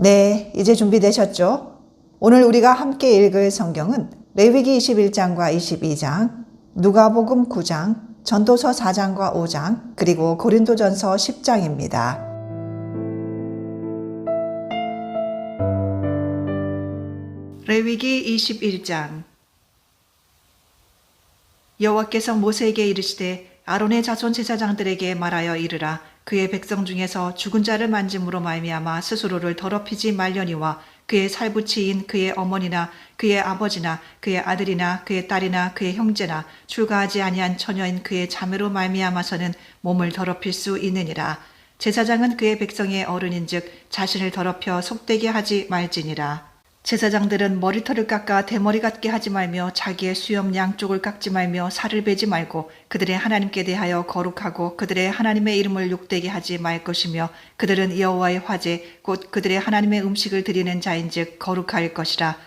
네, 이제 준비되셨죠? 오늘 우리가 함께 읽을 성경은 레위기 21장과 22장, 누가복음 9장, 전도서 4장과 5장, 그리고 고린도전서 10장입니다. 레위기 21장 여호와께서 모세에게 이르시되 아론의 자손 제사장들에게 말하여 이르라 그의 백성 중에서 죽은 자를 만짐으로 말미암아 스스로를 더럽히지 말려니와 그의 살부치인 그의 어머니나 그의 아버지나 그의 아들이나 그의 딸이나 그의 형제나 출가하지 아니한 처녀인 그의 자매로 말미암아서는 몸을 더럽힐 수 있느니라. 제사장은 그의 백성의 어른인즉 자신을 더럽혀 속되게 하지 말지니라 제사장들은 머리털을 깎아 대머리 같게 하지 말며 자기의 수염 양쪽을 깎지 말며 살을 베지 말고 그들의 하나님께 대하여 거룩하고 그들의 하나님의 이름을 욕되게 하지 말 것이며 그들은 여호와의 화제 곧 그들의 하나님의 음식을 드리는 자인즉 거룩할 것이라.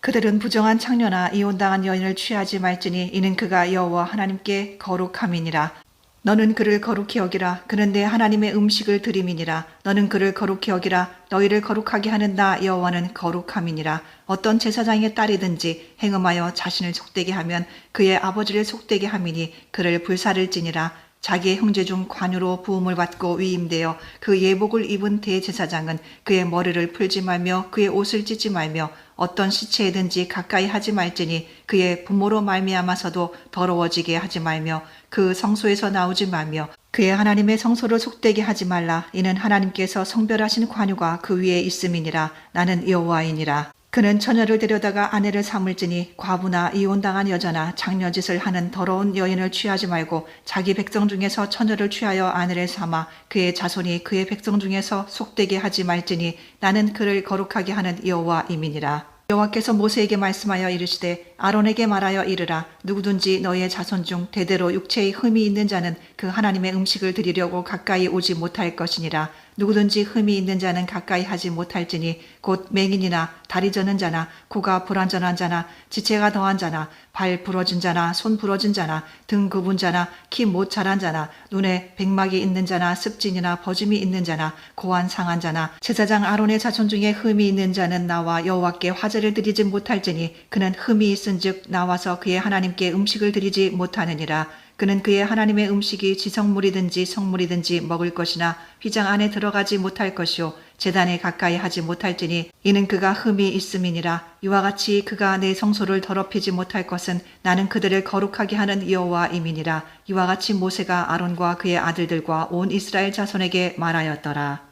그들은 부정한 창녀나 이혼당한 여인을 취하지 말지니 이는 그가 여호와 하나님께 거룩함이니라 너는 그를 거룩히 여기라. 그는 내 하나님의 음식을 드림이니라. 너는 그를 거룩히 여기라. 너희를 거룩하게 하는 나 여호와는 거룩함이니라. 어떤 제사장의 딸이든지 행음하여 자신을 속되게 하면 그의 아버지를 속되게 함이니 그를 불사를 지니라. 자기의 형제 중 관유로 부음을 받고 위임되어 그 예복을 입은 대제사장은 그의 머리를 풀지 말며 그의 옷을 찢지 말며 어떤 시체에든지 가까이 하지 말지니 그의 부모로 말미암아서도 더러워지게 하지 말며 그 성소에서 나오지 말며 그의 하나님의 성소를 속되게 하지 말라. 이는 하나님께서 성별하신 관유가 그 위에 있음이니라. 나는 여호와이니라 그는 처녀를 데려다가 아내를 삼을지니 과부나 이혼당한 여자나 장녀짓을 하는 더러운 여인을 취하지 말고 자기 백성 중에서 처녀를 취하여 아내를 삼아 그의 자손이 그의 백성 중에서 속되게 하지 말지니 나는 그를 거룩하게 하는 여호와임이니라. 여호와께서 모세에게 말씀하여 이르시되 아론에게 말하여 이르라 누구든지 너희의 자손 중 대대로 육체의 흠이 있는 자는 그 하나님의 음식을 드리려고 가까이 오지 못할 것이니라 누구든지 흠이 있는 자는 가까이 하지 못할지니 곧 맹인이나 다리 저는 자나 코가 불완전한 자나 지체가 더한 자나 발 부러진 자나 손 부러진 자나 등 굽은 자나 키 못 자란 자나 눈에 백막이 있는 자나 습진이나 버짐이 있는 자나 고안 상한 자나 제사장 아론의 자손 중에 흠이 있는 자는 나와 여호와께 화제를 드리지 못할지니 그는 흠이 있은즉 나와서 그의 하나님께 음식을 드리지 못하느니라 그는 그의 하나님의 음식이 지성물이든지 성물이든지 먹을 것이나 휘장 안에 들어가지 못할 것이요 재단에 가까이 하지 못할지니 이는 그가 흠이 있음이니라. 이와 같이 그가 내 성소를 더럽히지 못할 것은 나는 그들을 거룩하게 하는 여호와임이니라. 이와 같이 모세가 아론과 그의 아들들과 온 이스라엘 자손에게 말하였더라.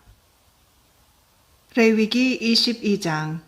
레위기 22장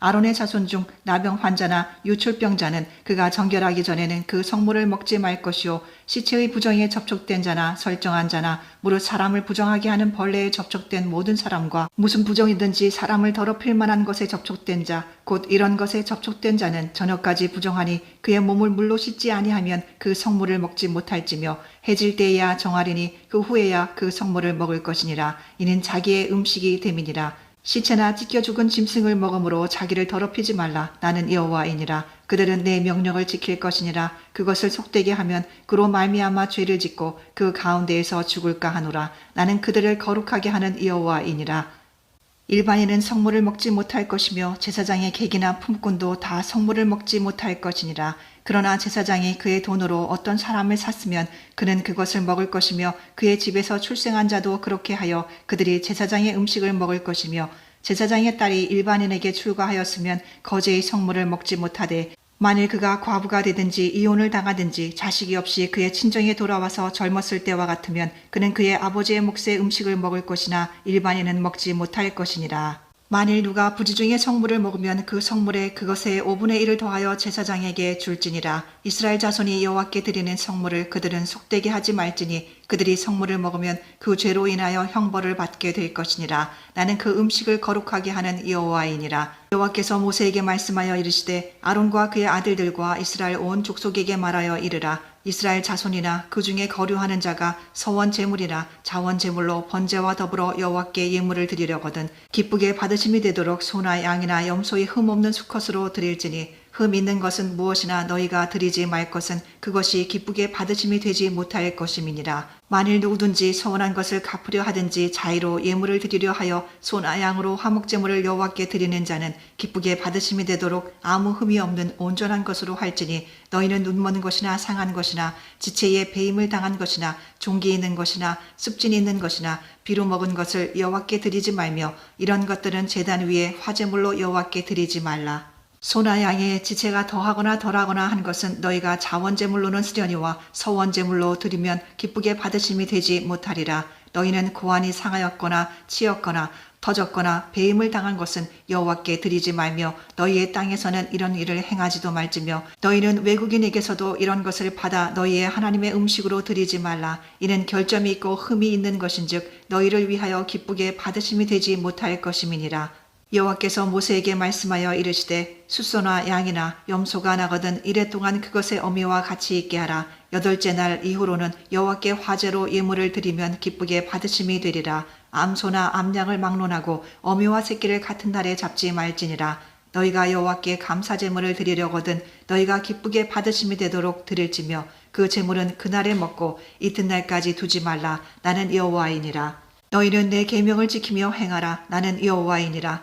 아론의 자손 중 나병 환자나 유출병자는 그가 정결하기 전에는 그 성물을 먹지 말 것이요. 시체의 부정에 접촉된 자나 설정한 자나 무릇 사람을 부정하게 하는 벌레에 접촉된 모든 사람과 무슨 부정이든지 사람을 더럽힐 만한 것에 접촉된 자 곧 이런 것에 접촉된 자는 저녁까지 부정하니 그의 몸을 물로 씻지 아니하면 그 성물을 먹지 못할지며 해질 때에야 정하리니 그 후에야 그 성물을 먹을 것이니라. 이는 자기의 음식이 됨이니라 시체나 찢겨 죽은 짐승을 먹음으로 자기를 더럽히지 말라. 나는 여호와이니라. 그들은 내 명령을 지킬 것이니라. 그것을 속되게 하면 그로 말미암아 죄를 짓고 그 가운데에서 죽을까 하노라. 나는 그들을 거룩하게 하는 여호와이니라. 일반인은 성물을 먹지 못할 것이며 제사장의 객이나 품꾼도 다 성물을 먹지 못할 것이니라. 그러나 제사장이 그의 돈으로 어떤 사람을 샀으면 그는 그것을 먹을 것이며 그의 집에서 출생한 자도 그렇게 하여 그들이 제사장의 음식을 먹을 것이며 제사장의 딸이 일반인에게 출가하였으면 거제의 성물을 먹지 못하되 만일 그가 과부가 되든지 이혼을 당하든지 자식이 없이 그의 친정에 돌아와서 젊었을 때와 같으면 그는 그의 아버지의 몫의 음식을 먹을 것이나 일반인은 먹지 못할 것이니라. 만일 누가 부지 중에 성물을 먹으면 그 성물에 그것의 5분의 1을 더하여 제사장에게 줄지니라. 이스라엘 자손이 여호와께 드리는 성물을 그들은 속되게 하지 말지니 그들이 성물을 먹으면 그 죄로 인하여 형벌을 받게 될 것이니라. 나는 그 음식을 거룩하게 하는 여호와이니라. 여호와께서 모세에게 말씀하여 이르시되 아론과 그의 아들들과 이스라엘 온 족속에게 말하여 이르라. 이스라엘 자손이나 그 중에 거류하는 자가 서원 제물이나 자원 제물로 번제와 더불어 여호와께 예물을 드리려거든 기쁘게 받으심이 되도록 소나 양이나 염소의 흠 없는 수컷으로 드릴지니 흠 있는 것은 무엇이나 너희가 드리지 말 것은 그것이 기쁘게 받으심이 되지 못할 것임이니라. 만일 누구든지 서원한 것을 갚으려 하든지 자의로 예물을 드리려 하여 소나 양으로 화목제물을 여호와께 드리는 자는 기쁘게 받으심이 되도록 아무 흠이 없는 온전한 것으로 할지니 너희는 눈먼 것이나 상한 것이나 지체에 배임을 당한 것이나 종기 있는 것이나 습진 있는 것이나 비로 먹은 것을 여호와께 드리지 말며 이런 것들은 제단 위에 화제물로 여호와께 드리지 말라. 소나 양의 지체가 더하거나 덜하거나 한 것은 너희가 자원제물로는 쓰려니와 서원제물로 드리면 기쁘게 받으심이 되지 못하리라. 너희는 고안이 상하였거나 치였거나 터졌거나 배임을 당한 것은 여호와께 드리지 말며 너희의 땅에서는 이런 일을 행하지도 말지며 너희는 외국인에게서도 이런 것을 받아 너희의 하나님의 음식으로 드리지 말라 이는 결점이 있고 흠이 있는 것인즉 너희를 위하여 기쁘게 받으심이 되지 못할 것임이니라 여호와께서 모세에게 말씀하여 이르시되 숫소나 양이나 염소가 나거든 이래 동안 그것의 어미와 같이 있게 하라. 여덟째 날 이후로는 여호와께 화제로 예물을 드리면 기쁘게 받으심이 되리라. 암소나 암양을 막론하고 어미와 새끼를 같은 날에 잡지 말지니라. 너희가 여호와께 감사 제물을 드리려거든 너희가 기쁘게 받으심이 되도록 드릴지며 그 제물은 그날에 먹고 이튿날까지 두지 말라. 나는 여호와이니라. 너희는 내 계명을 지키며 행하라. 나는 여호와이니라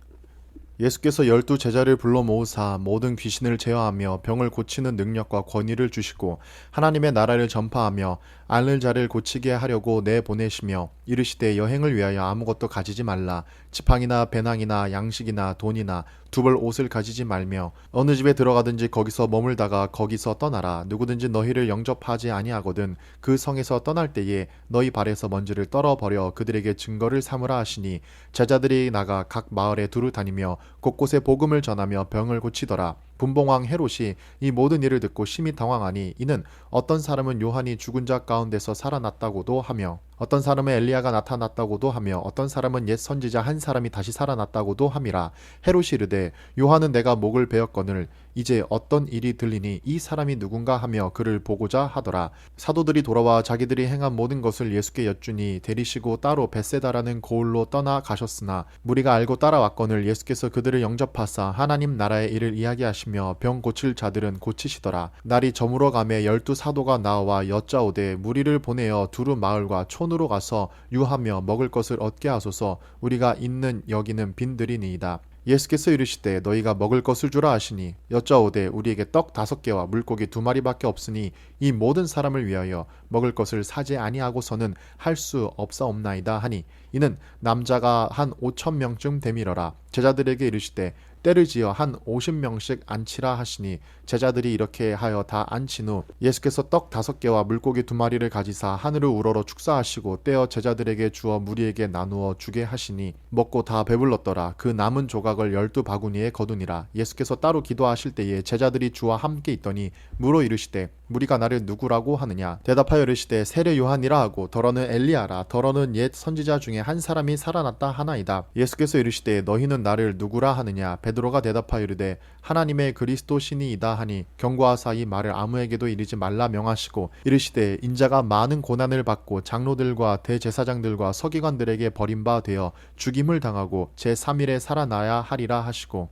예수께서 열두 제자를 불러 모으사 모든 귀신을 제어하며 병을 고치는 능력과 권위를 주시고 하나님의 나라를 전파하며 앓는 자를 고치게 하려고 내보내시며 이르시되 여행을 위하여 아무것도 가지지 말라. 지팡이나 배낭이나 양식이나 돈이나 두벌 옷을 가지지 말며 어느 집에 들어가든지 거기서 머물다가 거기서 떠나라. 누구든지 너희를 영접하지 아니하거든 그 성에서 떠날 때에 너희 발에서 먼지를 떨어 버려 그들에게 증거를 삼으라 하시니 제자들이 나가 각 마을에 두루 다니며 곳곳에 복음을 전하며 병을 고치더라 분봉왕 헤롯이 이 모든 일을 듣고 심히 당황하니 이는 어떤 사람은 요한이 죽은 자 가운데서 살아났다고도 하며 어떤 사람은 엘리야가 나타났다고도 하며 어떤 사람은 옛 선지자 한 사람이 다시 살아났다고도 함이라 헤롯이 이르되 요한은 내가 목을 베었거늘 이제 어떤 일이 들리니 이 사람이 누군가 하며 그를 보고자 하더라. 사도들이 돌아와 자기들이 행한 모든 것을 예수께 여쭈니 데리시고 따로 베세다라는 고을로 떠나 가셨으나 무리가 알고 따라왔거늘 예수께서 그들을 영접하사 하나님 나라의 일을 이야기하시며 병 고칠 자들은 고치시더라. 날이 저물어 가매 열두 사도가 나와 여짜오되 무리를 보내어 두루 마을과 촌으로 가서 유하며 먹을 것을 얻게 하소서. 우리가 있는 여기는 빈들이니이다 예수께서 이르시되 너희가 먹을 것을 주라 하시니 여짜오되 우리에게 떡 다섯 개와 물고기 두 마리밖에 없으니 이 모든 사람을 위하여 먹을 것을 사지 아니하고서는 할 수 없사옵나이다 하니 이는 남자가 한 오천 명쯤 되밀어라. 제자들에게 이르시되 때를 지어 한 오십 명씩 앉히라 하시니 제자들이 이렇게 하여 다 앉힌 후 예수께서 떡 다섯 개와 물고기 두 마리를 가지사 하늘을 우러러 축사하시고 떼어 제자들에게 주어 무리에게 나누어 주게 하시니 먹고 다 배불렀더라. 그 남은 조각을 열두 바구니에 거두니라. 예수께서 따로 기도하실 때에 제자들이 주와 함께 있더니 물어 이르시되 무리가 나를 누구라고 하느냐? 대답하여 이르시되 세례 요한이라 하고 더러는 엘리야라. 더러는 옛 선지자 중에 한 사람이 살아났다 하나이다. 예수께서 이르시되 너희는 나를 누구라 하느냐? 베드로가 대답하여 이르되 하나님의 그리스도 신이이다 하니 경고하사 이 말을 아무에게도 이르지 말라 명하시고 이르시되 인자가 많은 고난을 받고 장로들과 대제사장들과 서기관들에게 버림바 되어 죽임을 당하고 제 3일에 살아나야 하리라 하시고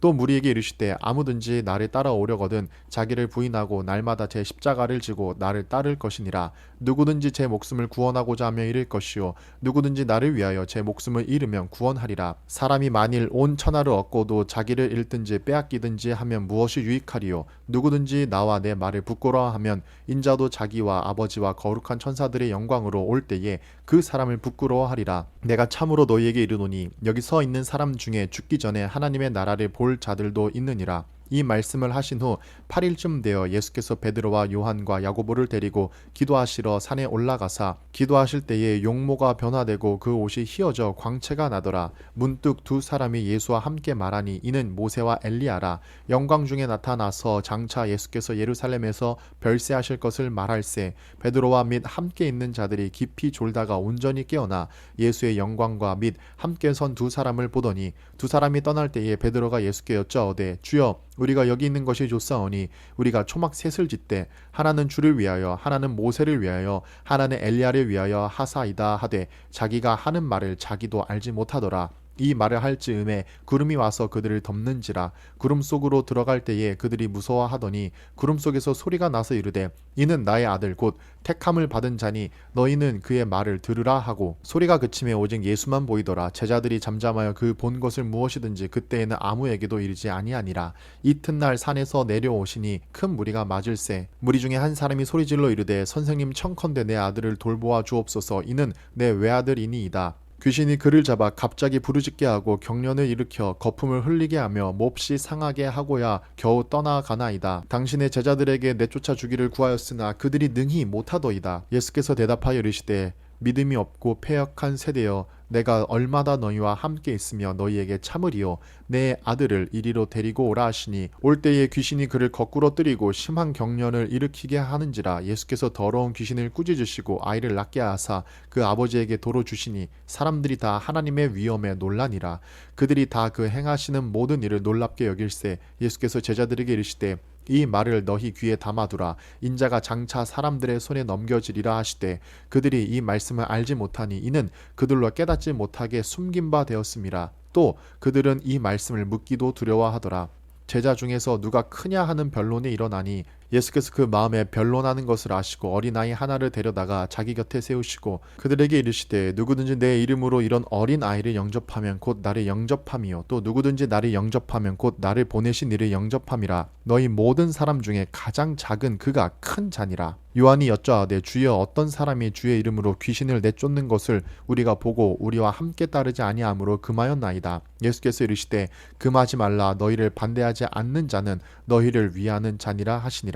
또 무리에게 이르시되 아무든지 나를 따라오려거든 자기를 부인하고 날마다 제 십자가를 지고 나를 따를 것이니라. 누구든지 제 목숨을 구원하고자 하며 잃을 것이요. 누구든지 나를 위하여 제 목숨을 잃으면 구원하리라. 사람이 만일 온 천하를 얻고도 자기를 잃든지 빼앗기든지 하면 무엇이 유익하리요? 누구든지 나와 내 말을 부끄러워하면 인자도 자기와 아버지와 거룩한 천사들의 영광으로 올 때에 그 사람을 부끄러워하리라. 내가 참으로 너희에게 이르노니 여기 서 있는 사람 중에 죽기 전에 하나님의 나라를 볼 자들도 있느니라 이 말씀을 하신 후 8일쯤 되어 예수께서 베드로와 요한과 야고보를 데리고 기도하시러 산에 올라가사 기도하실 때에 용모가 변화되고 그 옷이 휘어져 광채가 나더라. 문득 두 사람이 예수와 함께 말하니 이는 모세와 엘리야라. 영광 중에 나타나서 장차 예수께서 예루살렘에서 별세하실 것을 말할세. 베드로와 및 함께 있는 자들이 깊이 졸다가 온전히 깨어나 예수의 영광과 및 함께 선 두 사람을 보더니 두 사람이 떠날 때에 베드로가 예수께 여짜오되 주여 우리가 여기 있는 것이 좋사오니 우리가 초막 셋을 짓되 하나는 주를 위하여 하나는 모세를 위하여 하나는 엘리야를 위하여 하사이다 하되 자기가 하는 말을 자기도 알지 못하더라 이 말을 할 즈음에 구름이 와서 그들을 덮는지라 구름 속으로 들어갈 때에 그들이 무서워하더니 구름 속에서 소리가 나서 이르되 이는 나의 아들 곧 택함을 받은 자니 너희는 그의 말을 들으라 하고 소리가 그침에 오직 예수만 보이더라. 제자들이 잠잠하여 그 본 것을 무엇이든지 그때에는 아무에게도 이르지 아니하니라. 이튿날 산에서 내려오시니 큰 무리가 맞을세. 무리 중에 한 사람이 소리질러 이르되 선생님 청컨대 내 아들을 돌보아 주옵소서. 이는 내 외아들이니이다 귀신이 그를 잡아 갑자기 부르짖게 하고 경련을 일으켜 거품을 흘리게 하며 몹시 상하게 하고야 겨우 떠나가나이다. 당신의 제자들에게 내쫓아 주기를 구하였으나 그들이 능히 못하더이다. 예수께서 대답하여 이르시되 믿음이 없고 패역한 세대여 내가 얼마나 너희와 함께 있으며 너희에게 참으리요? 내 아들을 이리로 데리고 오라 하시니 올 때에 귀신이 그를 거꾸로 뜨리고 심한 경련을 일으키게 하는지라 예수께서 더러운 귀신을 꾸짖으시고 아이를 낳게 하사 그 아버지에게 도로 주시니 사람들이 다 하나님의 위엄에 놀라니라. 그들이 다 그 행하시는 모든 일을 놀랍게 여길세 예수께서 제자들에게 이르시되 이 말을 너희 귀에 담아두라. 인자가 장차 사람들의 손에 넘겨지리라 하시되 그들이 이 말씀을 알지 못하니 이는 그들로 깨닫지 못하게 숨긴 바 되었음이라 또 그들은 이 말씀을 묻기도 두려워하더라. 제자 중에서 누가 크냐 하는 변론이 일어나니 예수께서 그 마음에 변론하는 것을 아시고 어린아이 하나를 데려다가 자기 곁에 세우시고 그들에게 이르시되 누구든지 내 이름으로 이런 어린 아이를 영접하면 곧 나를 영접함이요. 또 누구든지 나를 영접하면 곧 나를 보내신 이를 영접함이라. 너희 모든 사람 중에 가장 작은 그가 큰 자니라. 요한이 여짜하되 주여 어떤 사람이 주의 이름으로 귀신을 내쫓는 것을 우리가 보고 우리와 함께 따르지 아니하므로 금하였나이다. 예수께서 이르시되 금하지 말라. 너희를 반대하지 않는 자는 너희를 위하는 자니라 하시니라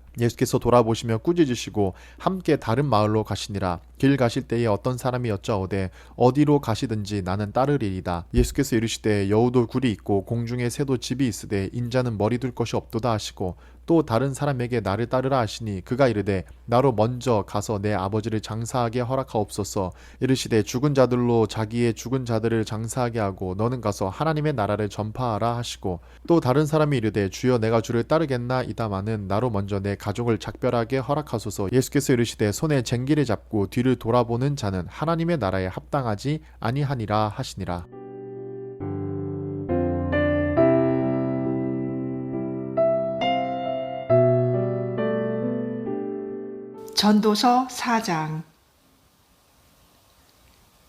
예수께서 돌아보시며 꾸짖으시고 함께 다른 마을로 가시니라. 길 가실 때에 어떤 사람이 여짜오되 어디로 가시든지 나는 따르리이다. 예수께서 이르시되 여우도 굴이 있고 공중에 새도 집이 있으되 인자는 머리 둘 것이 없도다 하시고 또 다른 사람에게 나를 따르라 하시니 그가 이르되 나로 먼저 가서 내 아버지를 장사하게 허락하옵소서. 이르시되 죽은 자들로 자기의 죽은 자들을 장사하게 하고 너는 가서 하나님의 나라를 전파하라 하시고 또 다른 사람이 이르되 주여 내가 주를 따르겠나? 이다마는 나로 먼저 내 가족을 작별하게 허락하소서. 예수께서 이르시되 손에 쟁기를 잡고 뒤를 돌아보는 자는 하나님의 나라에 합당하지 아니하니라 하시니라 전도서 4장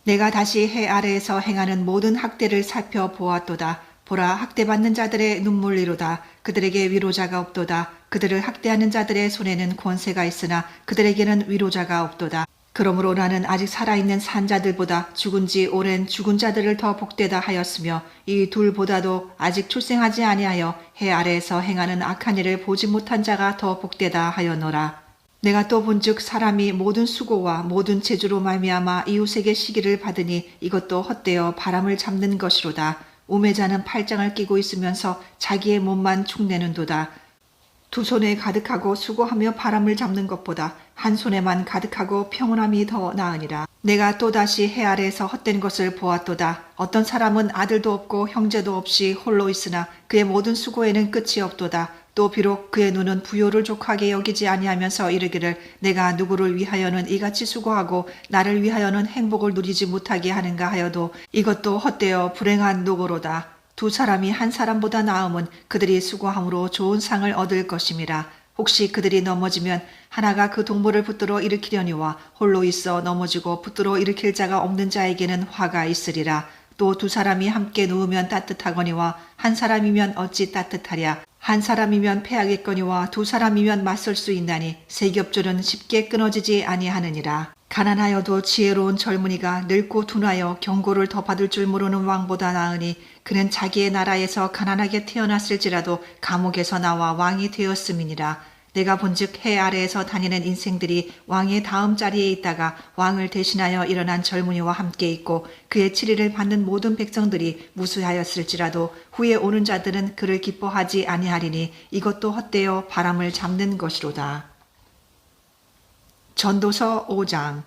내가 다시 해 아래에서 행하는 모든 학대를 살펴보았도다. 보라 학대받는 자들의 눈물이로다. 그들에게 위로자가 없도다. 그들을 학대하는 자들의 손에는 권세가 있으나 그들에게는 위로자가 없도다. 그러므로 나는 아직 살아있는 산자들보다 죽은 지 오랜 죽은 자들을 더 복되다 하였으며 이 둘보다도 아직 출생하지 아니하여 해 아래에서 행하는 악한 일을 보지 못한 자가 더 복되다 하였노라. 내가 또 본즉 사람이 모든 수고와 모든 재주로 말미암아 이웃에게 시기를 받으니 이것도 헛되어 바람을 잡는 것이로다. 우매자는 팔짱을 끼고 있으면서 자기의 몸만 축내는도다. 두 손에 가득하고 수고하며 바람을 잡는 것보다 한 손에만 가득하고 평온함이 더 나으니라. 내가 또다시 해 아래에서 헛된 것을 보았도다. 어떤 사람은 아들도 없고 형제도 없이 홀로 있으나 그의 모든 수고에는 끝이 없도다. 또 비록 그의 눈은 부요를 족하게 여기지 아니하면서 이르기를 내가 누구를 위하여는 이같이 수고하고 나를 위하여는 행복을 누리지 못하게 하는가 하여도 이것도 헛되어 불행한 노고로다. 두 사람이 한 사람보다 나음은 그들이 수고함으로 좋은 상을 얻을 것임이라. 혹시 그들이 넘어지면 하나가 그 동물을 붙들어 일으키려니와 홀로 있어 넘어지고 붙들어 일으킬 자가 없는 자에게는 화가 있으리라. 또 두 사람이 함께 누우면 따뜻하거니와 한 사람이면 어찌 따뜻하랴. 한 사람이면 패하겠거니와 두 사람이면 맞설 수 있나니 세 겹줄은 쉽게 끊어지지 아니하느니라. 가난하여도 지혜로운 젊은이가 늙고 둔하여 경고를 더 받을 줄 모르는 왕보다 나으니 그는 자기의 나라에서 가난하게 태어났을지라도 감옥에서 나와 왕이 되었음이니라. 내가 본즉 해 아래에서 다니는 인생들이 왕의 다음 자리에 있다가 왕을 대신하여 일어난 젊은이와 함께 있고 그의 치리를 받는 모든 백성들이 무수하였을지라도 후에 오는 자들은 그를 기뻐하지 아니하리니 이것도 헛되어 바람을 잡는 것이로다. 전도서 5장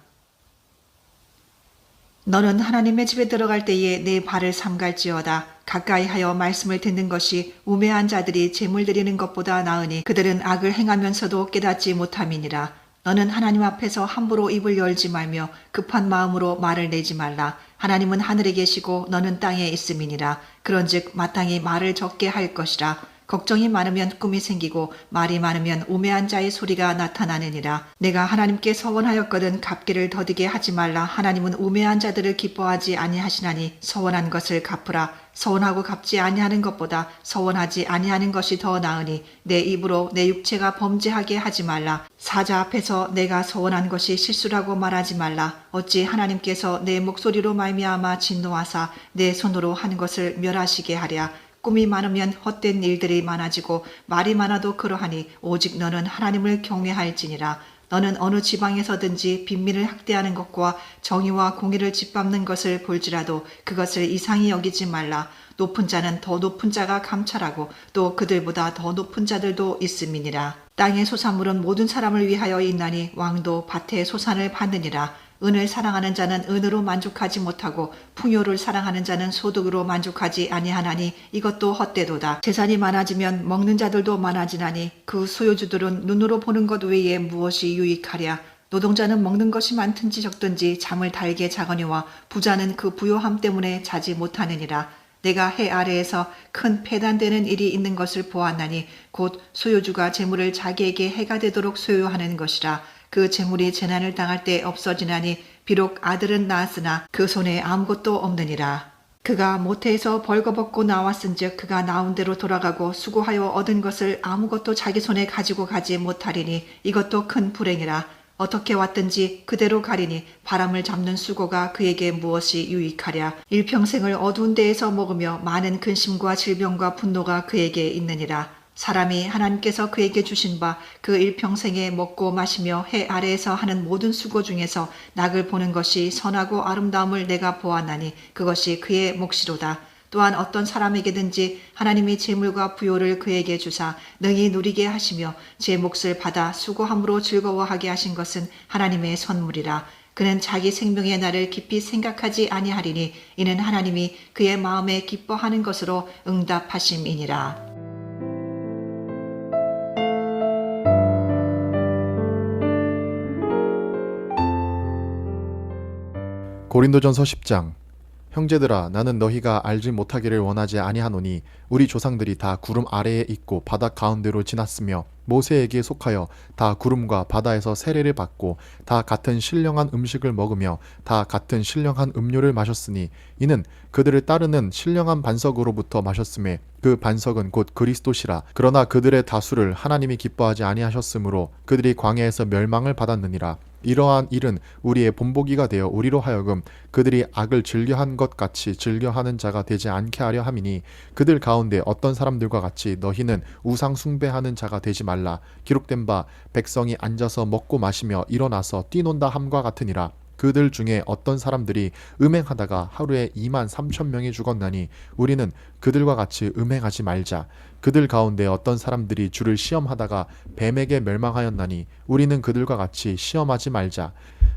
너는 하나님의 집에 들어갈 때에 내 발을 삼갈지어다. 가까이 하여 말씀을 듣는 것이 우매한 자들이 재물 드리는 것보다 나으니 그들은 악을 행하면서도 깨닫지 못함이니라. 너는 하나님 앞에서 함부로 입을 열지 말며 급한 마음으로 말을 내지 말라. 하나님은 하늘에 계시고 너는 땅에 있음이니라. 그런즉 마땅히 말을 적게 할 것이라. 걱정이 많으면 꿈이 생기고 말이 많으면 우매한 자의 소리가 나타나느니라. 내가 하나님께 서원하였거든 갚기를 더디게 하지 말라. 하나님은 우매한 자들을 기뻐하지 아니하시나니 서원한 것을 갚으라. 서원하고 갚지 아니하는 것보다 서원하지 아니하는 것이 더 나으니 내 입으로 내 육체가 범죄하게 하지 말라. 사자 앞에서 내가 서원한 것이 실수라고 말하지 말라. 어찌 하나님께서 내 목소리로 말미암아 진노하사 내 손으로 한 것을 멸하시게 하랴. 꿈이 많으면 헛된 일들이 많아지고 말이 많아도 그러하니 오직 너는 하나님을 경외할지니라. 너는 어느 지방에서든지 빈민을 학대하는 것과 정의와 공의를 짓밟는 것을 볼지라도 그것을 이상히 여기지 말라. 높은 자는 더 높은 자가 감찰하고 또 그들보다 더 높은 자들도 있음이니라. 땅의 소산물은 모든 사람을 위하여 있나니 왕도 밭의 소산을 받느니라. 은을 사랑하는 자는 은으로 만족하지 못하고 풍요를 사랑하는 자는 소득으로 만족하지 아니하나니 이것도 헛되도다. 재산이 많아지면 먹는 자들도 많아지나니 그 소유주들은 눈으로 보는 것 외에 무엇이 유익하랴. 노동자는 먹는 것이 많든지 적든지 잠을 달게 자거니와 부자는 그 부요함 때문에 자지 못하느니라. 내가 해 아래에서 큰 폐단되는 일이 있는 것을 보았나니 곧 소유주가 재물을 자기에게 해가 되도록 소유하는 것이라. 그 재물이 재난을 당할 때 없어지나니 비록 아들은 낳았으나 그 손에 아무것도 없느니라. 그가 모태에서 벌거벗고 나왔은즉 그가 나온 대로 돌아가고 수고하여 얻은 것을 아무것도 자기 손에 가지고 가지 못하리니 이것도 큰 불행이라. 어떻게 왔든지 그대로 가리니 바람을 잡는 수고가 그에게 무엇이 유익하랴. 일평생을 어두운 데에서 먹으며 많은 근심과 질병과 분노가 그에게 있느니라. 사람이 하나님께서 그에게 주신 바 그 일평생에 먹고 마시며 해 아래에서 하는 모든 수고 중에서 낙을 보는 것이 선하고 아름다움을 내가 보았나니 그것이 그의 몫이로다. 또한 어떤 사람에게든지 하나님이 재물과 부요를 그에게 주사 능히 누리게 하시며 제 몫을 받아 수고함으로 즐거워하게 하신 것은 하나님의 선물이라. 그는 자기 생명의 날을 깊이 생각하지 아니하리니 이는 하나님이 그의 마음에 기뻐하는 것으로 응답하심이니라. 고린도전서 10장 형제들아 나는 너희가 알지 못하기를 원하지 아니하노니 우리 조상들이 다 구름 아래에 있고 바다 가운데로 지났으며 모세에게 속하여 다 구름과 바다에서 세례를 받고 다 같은 신령한 음식을 먹으며 다 같은 신령한 음료를 마셨으니 이는 그들을 따르는 신령한 반석으로부터 마셨음에 그 반석은 곧 그리스도시라. 그러나 그들의 다수를 하나님이 기뻐하지 아니하셨으므로 그들이 광야에서 멸망을 받았느니라 이러한 일은 우리의 본보기가 되어 우리로 하여금 그들이 악을 즐겨한 것 같이 즐겨하는 자가 되지 않게 하려 함이니 그들 가운데 어떤 사람들과 같이 너희는 우상 숭배하는 자가 되지 말라. 기록된 바 백성이 앉아서 먹고 마시며 일어나서 뛰논다 함과 같으니라. 그들 중에 어떤 사람들이 음행하다가 하루에 2만 3천 명이 죽었나니 우리는 그들과 같이 음행하지 말자. 그들 가운데 어떤 사람들이 주를 시험하다가 뱀에게 멸망하였나니 우리는 그들과 같이 시험하지 말자.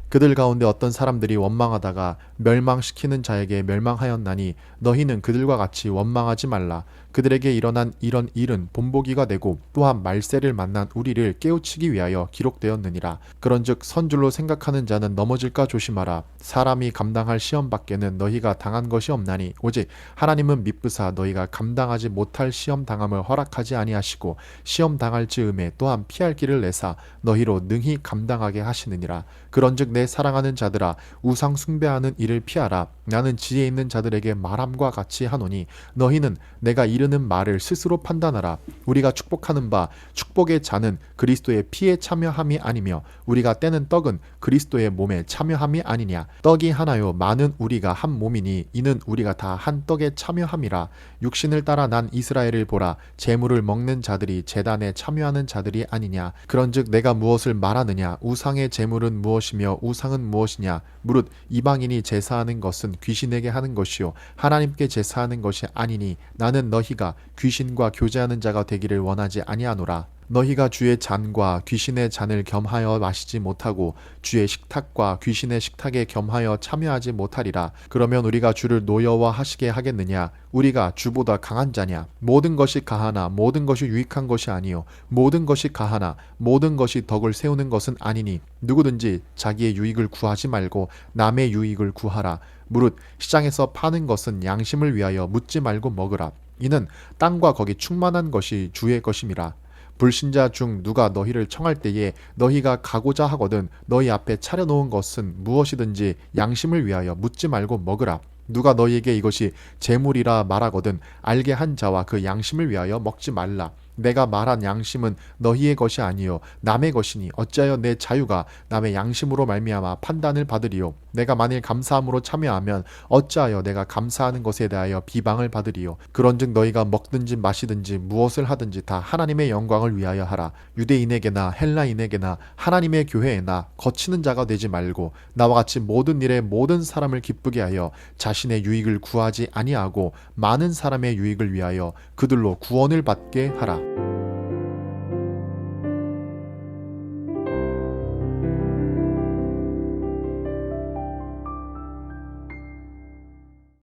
그들 가운데 어떤 사람들이 원망하다가 멸망시키는 자에게 멸망하였나니 너희는 그들과 같이 원망하지 말라. 그들에게 일어난 이런 일은 본보기가 되고 또한 말세를 만난 우리를 깨우치기 위하여 기록되었느니라. 그런즉 선줄로 생각하는 자는 넘어질까 조심하라. 사람이 감당할 시험 밖에는 너희가 당한 것이 없나니 오직 하나님은 미쁘사 너희가 감당하지 못할 시험 당함을 허락하지 아니하시고 시험 당할 즈음에 또한 피할 길을 내사 너희로 능히 감당하게 하시느니라. 그런즉 내 사랑하는 자들아 우상 숭배하는 일을 피하라. 나는 지혜 있는 자들에게 말함과 같이 하노니 너희는 내가 이르는 말을 스스로 판단하라. 우리가 축복하는 바 축복의 잔은 그리스도의 피에 참여함이 아니며 우리가 떼는 떡은 그리스도의 몸에 참여함이 아니냐. 떡이 하나요 많은 우리가 한 몸이니 이는 우리가 다 한 떡에 참여함이라. 육신을 따라 난 이스라엘을 보라. 재물을 먹는 자들이 재단에 참여하는 자들이 아니냐. 그런즉 내가 무엇을 말하느냐. 우상의 재물은 무엇이며 우상은 무엇이냐. 무릇 이방인이 제사하는 것은 귀신에게 하는 것이요 하나님께 제사하는 것이 아니니 나는 너희가 귀신과 교제하는 자가 되기를 원하지 아니하노라. 너희가 주의 잔과 귀신의 잔을 겸하여 마시지 못하고 주의 식탁과 귀신의 식탁에 겸하여 참여하지 못하리라. 그러면 우리가 주를 노여워 하시게 하겠느냐? 우리가 주보다 강한 자냐? 모든 것이 가하나 모든 것이 유익한 것이 아니요 모든 것이 가하나 모든 것이 덕을 세우는 것은 아니니 누구든지 자기의 유익을 구하지 말고 남의 유익을 구하라. 무릇 시장에서 파는 것은 양심을 위하여 묻지 말고 먹으라. 이는 땅과 거기 충만한 것이 주의 것임이라. 불신자 중 누가 너희를 청할 때에 너희가 가고자 하거든 너희 앞에 차려놓은 것은 무엇이든지 양심을 위하여 묻지 말고 먹으라. 누가 너희에게 이것이 재물이라 말하거든 알게 한 자와 그 양심을 위하여 먹지 말라. 내가 말한 양심은 너희의 것이 아니요 남의 것이니 어찌하여 내 자유가 남의 양심으로 말미암아 판단을 받으리요? 내가 만일 감사함으로 참여하면 어찌하여 내가 감사하는 것에 대하여 비방을 받으리요? 그런즉 너희가 먹든지 마시든지 무엇을 하든지 다 하나님의 영광을 위하여 하라. 유대인에게나 헬라인에게나 하나님의 교회에나 거치는 자가 되지 말고 나와 같이 모든 일에 모든 사람을 기쁘게 하여 자신의 유익을 구하지 아니하고 많은 사람의 유익을 위하여 그들로 구원을 받게 하라